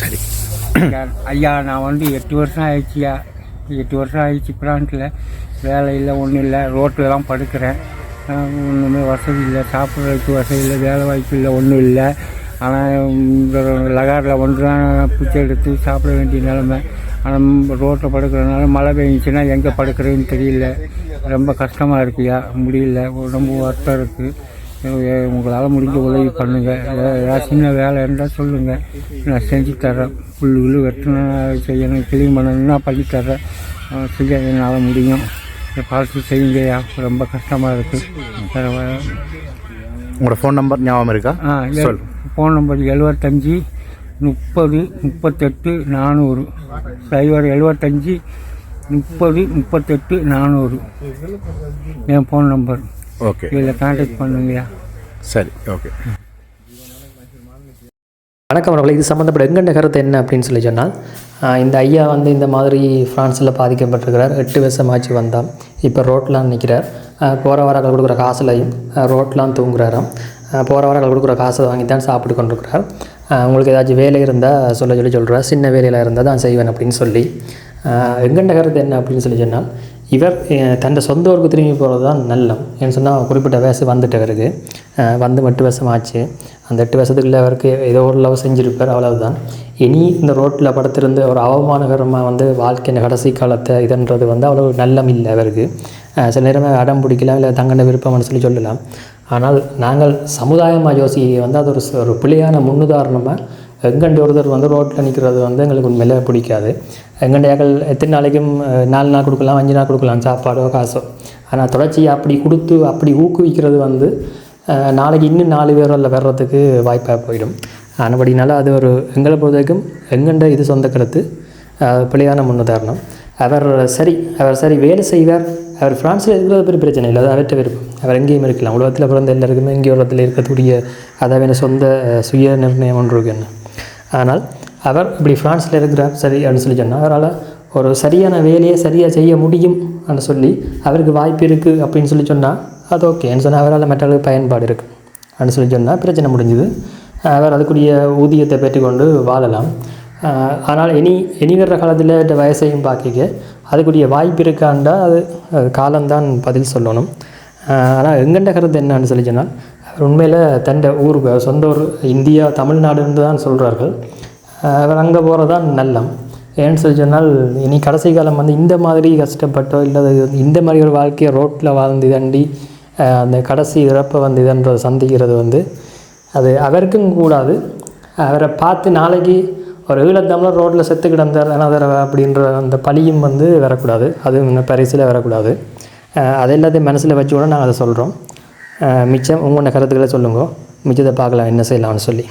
சரி. ஐயா நான் வந்து எட்டு வருஷம் ஆயிடுச்சியா எட்டு வருஷம் ஆயிடுச்சு பிளான்ட்டில் வேலை இல்லை ஒன்றும் இல்லை. ரோட்டில் தான் படுக்கிறேன் ஒன்றுமே வசதி இல்லை. சாப்பிட்றதுக்கு வசதி இல்லை. வேலை வாய்ப்பு இல்லை ஒன்றும் இல்லை. ஆனால் இந்த லகாரில் ஒன்று தான் பிச்சை எடுத்து சாப்பிட வேண்டிய நிலமை. ஆனால் ரோட்டில் படுக்கிறதுனால மழை பெஞ்சிச்சுன்னா எங்கே படுக்கிறதுன்னு தெரியல. ரொம்ப கஷ்டமாக இருக்குயா முடியல. உடம்பு வருத்தம் இருக்குது உங்களால் முடிஞ்ச உதவி பண்ணுங்கள் ஏதாவது சின்ன வேலை இருந்தால் சொல்லுங்கள் நான் செஞ்சு தரேன் புல் புல் வெட்டணும் செய்யணும் க்ளீன் பண்ணணும்னா பண்ணி தரேன் செய்ய என்னால் முடியும். பார்த்து செய்யுங்கய்யா. ரொம்ப கஷ்டமாக இருக்குது உங்களோட ஃபோன் நம்பர் ஞாபகம் இருக்கா? ஆ ஃபோன் நம்பர் எழுபத்தஞ்சி முப்பது முப்பத்தெட்டு நானூறு. சைபர் எழுபத்தஞ்சி முப்பது முப்பத்தெட்டு நானூறு. என் ஃபோன் நம்பர் ஓகே இதில் கான்டாக்ட் பண்ணுங்கய்யா. சரி ஓகே வணக்கம் அவர்களே இது சம்மந்தப்பட்ட எங்கண்ட கருத்து என்ன அப்படின்னு சொல்லி சொன்னால் இந்த ஐயா வந்து இந்த மாதிரி ஃப்ரான்ஸில் பாதிக்கப்பட்டிருக்கிறார். எட்டு வருஷமாச்சு வந்தால் இப்போ ரோட்லாம் நிற்கிறார். போகிற வரங்கள் கொடுக்குற காசுலையும் ரோட்லாம் தூங்குறாராம். போகிற வரங்கள் கொடுக்குற காசை வாங்கி தான் சாப்பிட்டு கொண்டிருக்கிறார். உங்களுக்கு ஏதாச்சும் வேலை இருந்தால் சொல்ல சொல்லி சொல்கிறார். சின்ன வேலையில் இருந்தால் தான் செய்வேன் அப்படின்னு சொல்லி எங்கண்ட கருத்து என்ன அப்படின்னு சொல்லி சொன்னால் இவர் தன் சொந்த ஊருக்கு திரும்பி போகிறது தான் நல்லம் ஏன்னு சொன்னால் குறிப்பிட்ட வயசு வந்துட்டவருக்கு வருது வந்து எட்டு வருஷம் ஆச்சு. அந்த எட்டு வருஷத்துக்குள்ளே அவருக்கு ஏதோ ஒரு லவ் செஞ்சுருப்பார் அவ்வளவுதான். இனி இந்த ரோட்டில் படுத்திருந்து ஒரு அவமானகரமாக வந்து வாழ்க்கையின் கடைசி காலத்தை இதுன்றது வந்து அவ்வளோ நல்லம் இல்லை அவருக்கு. சில நேரமே அடம் பிடிக்கலாம் இல்லை தங்கண்ட விருப்பம்னு சொல்லி சொல்லலாம். ஆனால் நாங்கள் சமுதாயமாக யோசிக்க வந்து அது ஒரு ஒரு பிள்ளையான முன்னுதாரணமாக எங்கண்டு ஒருத்தர் வந்து ரோட்டில் நிற்கிறது வந்து எங்களுக்கு உண்மையில பிடிக்காது. எங்கண்டையாக்கள் எத்தனை நாளைக்கும் நாலு நாள் கொடுக்கலாம் அஞ்சு நாள் கொடுக்கலாம் சாப்பாடோ காசோ. ஆனால் தொடர்ச்சியை அப்படி கொடுத்து அப்படி ஊக்குவிக்கிறது வந்து நாளைக்கு இன்னும் நாலு பேர் அதில் வர்றதுக்கு வாய்ப்பாக போயிடும். ஆனபடினால அது ஒரு எங்களை பொறுத்தவரைக்கும் எங்கண்ட இது சொந்த கருத்து. பிள்ளையான முன்னுதாரணம். அவர் சரி அவர் சரி வேலை செய்வார். அவர் ஃப்ரான்ஸில் இருக்கிறது பெரிய பிரச்சனை இல்லை அது அவர்கிட்ட விருப்பம். அவர் எங்கேயும் இருக்கலாம். உலகத்தில் பிறந்த எல்லாருக்குமே இங்கே உலகத்தில் இருக்கக்கூடிய அதாவது சொந்த சுய நிர்ணயம் ஒன்று இருக்கு என்ன? ஆனால் அவர் இப்படி ஃப்ரான்ஸில் இருக்கிறார் சரி அப்படின்னு சொல்லி சொன்னால் அவரால் ஒரு சரியான வேலையை சரியாக செய்ய முடியும் அப்படின்னு சொல்லி அவருக்கு வாய்ப்பு இருக்குது அப்படின்னு சொல்லி சொன்னால் அது ஓகேன்னு சொன்னால் அவரால் மற்றளவு பயன்பாடு இருக்குது அப்படின்னு சொல்லி சொன்னால் பிரச்சனை முடிஞ்சுது. அவர் அதுக்குரிய ஊதியத்தை பெற்றுக்கொண்டு வாழலாம். ஆனால் இனி இனி வர்ற காலத்தில் இந்த வயசையும் பார்க்க அதுக்குரிய வாய்ப்பு இருக்காண்டா அது அது காலம்தான் பதில் சொல்லணும். ஆனால் எங்கண்ட கருத்து என்னன்னு சொல்லி சொன்னால் உண்மையில் தண்டை ஊருக்கு சொந்த ஊர் இந்தியா தமிழ்நாடுன்னு தான் சொல்கிறார்கள் அவர் அங்கே போகிறது தான் நல்லம். ஏன்னு சொல்லி சொன்னால் இனி கடைசி காலம் வந்து இந்த மாதிரி கஷ்டப்பட்டோ இல்லை இந்த மாதிரி ஒரு வாழ்க்கையை ரோட்டில் வாழ்ந்து தண்டி அந்த கடைசி இறப்பை வந்து இதன்றதை சந்திக்கிறது வந்து அது அவருக்கும் கூடாது. அவரை பார்த்து நாளைக்கு ஒரு ஈழத்தமிழர் ரோட்டில் செத்து கிடந்தார் அனாதர அப்படின்ற அந்த பழியும் வந்து வரக்கூடாது. அதுவும் இன்னும் பரிசில் வரக்கூடாது. அது எல்லாத்தையும் மனசில் வச்சு கூட நாங்கள் அதை சொல்கிறோம் மிச்சம் உங்களோட கருத்துக்களை சொல்லுங்க. மிச்சத்தை பார்க்கலாம் என்ன செய்யலாம்னு சொல்லி.